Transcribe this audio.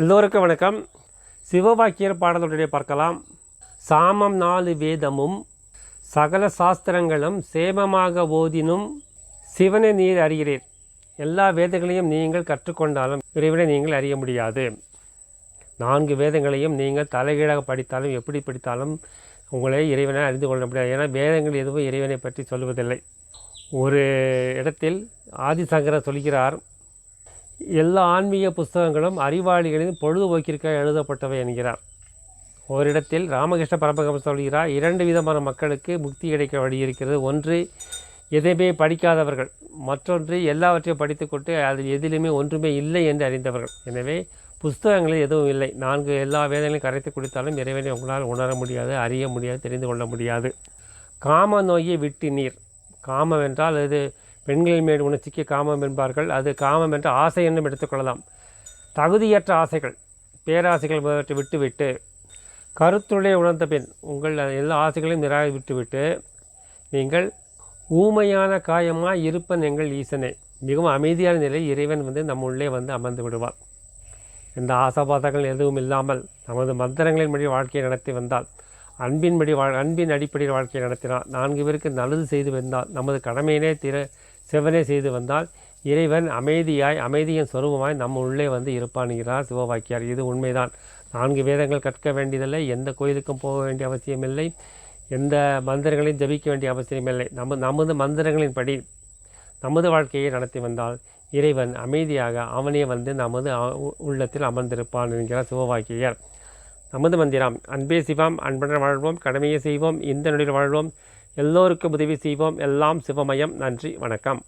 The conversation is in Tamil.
எல்லோருக்கும் வணக்கம். சிவவாக்கியர் பாடலுடைய பார்க்கலாம். சாமம் நாலு வேதமும் சகல சாஸ்திரங்களும் சேமமாக ஓதினும் சிவனை நீர் அறிகிறீர். எல்லா வேதங்களையும் நீங்கள் கற்றுக்கொண்டாலும் இறைவனை நீங்கள் அறிய முடியாது. நான்கு வேதங்களையும் நீங்கள் தலைகீழாக படித்தாலும் எப்படி படித்தாலும் உங்களை இறைவனை அறிந்து கொள்ள முடியாது. ஏன்னா வேதங்கள் எதுவும் இறைவனை பற்றி சொல்வதில்லை. ஒரு இடத்தில் ஆதிசங்கரர் சொல்கிறார் எல்லா ஆன்மீக புஸ்தகங்களும் அறிவாளிகளின் பொழுதுபோக்கிற்காக எழுதப்பட்டவை என்கிறார். ஓரிடத்தில் ராமகிருஷ்ண பரமஹம்சர் சொல்கிறார் இரண்டு விதமான மக்களுக்கு முக்தி கிடைக்க வழி இருக்கிறது. ஒன்று எதையுமே படிக்காதவர்கள். மற்றொன்று எல்லாவற்றையும் படித்துக்கொண்டு அது எதிலுமே ஒன்றுமே இல்லை என்று அறிந்தவர்கள். எனவே புஸ்தகங்களில் எதுவும் இல்லை. நான்கு எல்லா வேதங்களையும் கரைத்து குடித்தாலும் இறைவனை உங்களால் உணர முடியாது அறிய முடியாது தெரிந்து கொள்ள முடியாது. காம நோயை விட்டு நீர். காமம் என்றால் அது பெண்களின் மேல் உணர்ச்சிக்கு காமம் என்பார்கள். அது காமம் என்ற ஆசை என்றும் எடுத்துக்கொள்ளலாம். தகுதியற்ற ஆசைகள் பேராசைகள் முதலவற்றை விட்டுவிட்டு கருத்துடைய உணர்ந்த பின் உங்கள் எல்லா ஆசைகளையும் நிராக விட்டுவிட்டு நீங்கள் ஊமையான காயமாக இருப்பன் எங்கள் ஈசனே. மிகவும் அமைதியான நிலையில் இறைவன் வந்து நம்ம உள்ளே வந்து அமர்ந்து விடுவார். இந்த ஆசாபாதங்கள் எதுவும் இல்லாமல் நமது மந்திரங்களின்படி வாழ்க்கையை நடத்தி வந்தால் அன்பின்படி வாழ் அன்பின் அடிப்படையில் வாழ்க்கையை நடத்தினார் நான்கு பேருக்கு நல்லது செய்து வந்தால் நமது கடமையினே திற செவனே செய்து வந்தால் இறைவன் அமைதியாய் அமைதியின் சொருபமாய் நம்ம உள்ளே வந்து இருப்பானுங்கிறார் சிவவாக்கியார். இது உண்மைதான். நான்கு வேதங்கள் கற்க வேண்டியதில்லை எந்த கோயிலுக்கும் போக வேண்டிய அவசியமில்லை எந்த மந்திரங்களையும் ஜபிக்க வேண்டிய அவசியமில்லை நம்ம நமது மந்திரங்களின் படி நமது வாழ்க்கையை நடத்தி வந்தால் இறைவன் அமைதியாக அவனே வந்து நமது உள்ளத்தில் அமர்ந்திருப்பான் என்கிறார் சிவவாக்கியர். நமது மந்திரம் அன்பே சிவம் அன்புடன் வாழ்வோம் கடமையை செய்வோம் இந்த நொடியில் வாழ்வோம். எல்லோருக்கும் உதவி செய்வோம். எல்லாம் சிவமயம். நன்றி. வணக்கம்.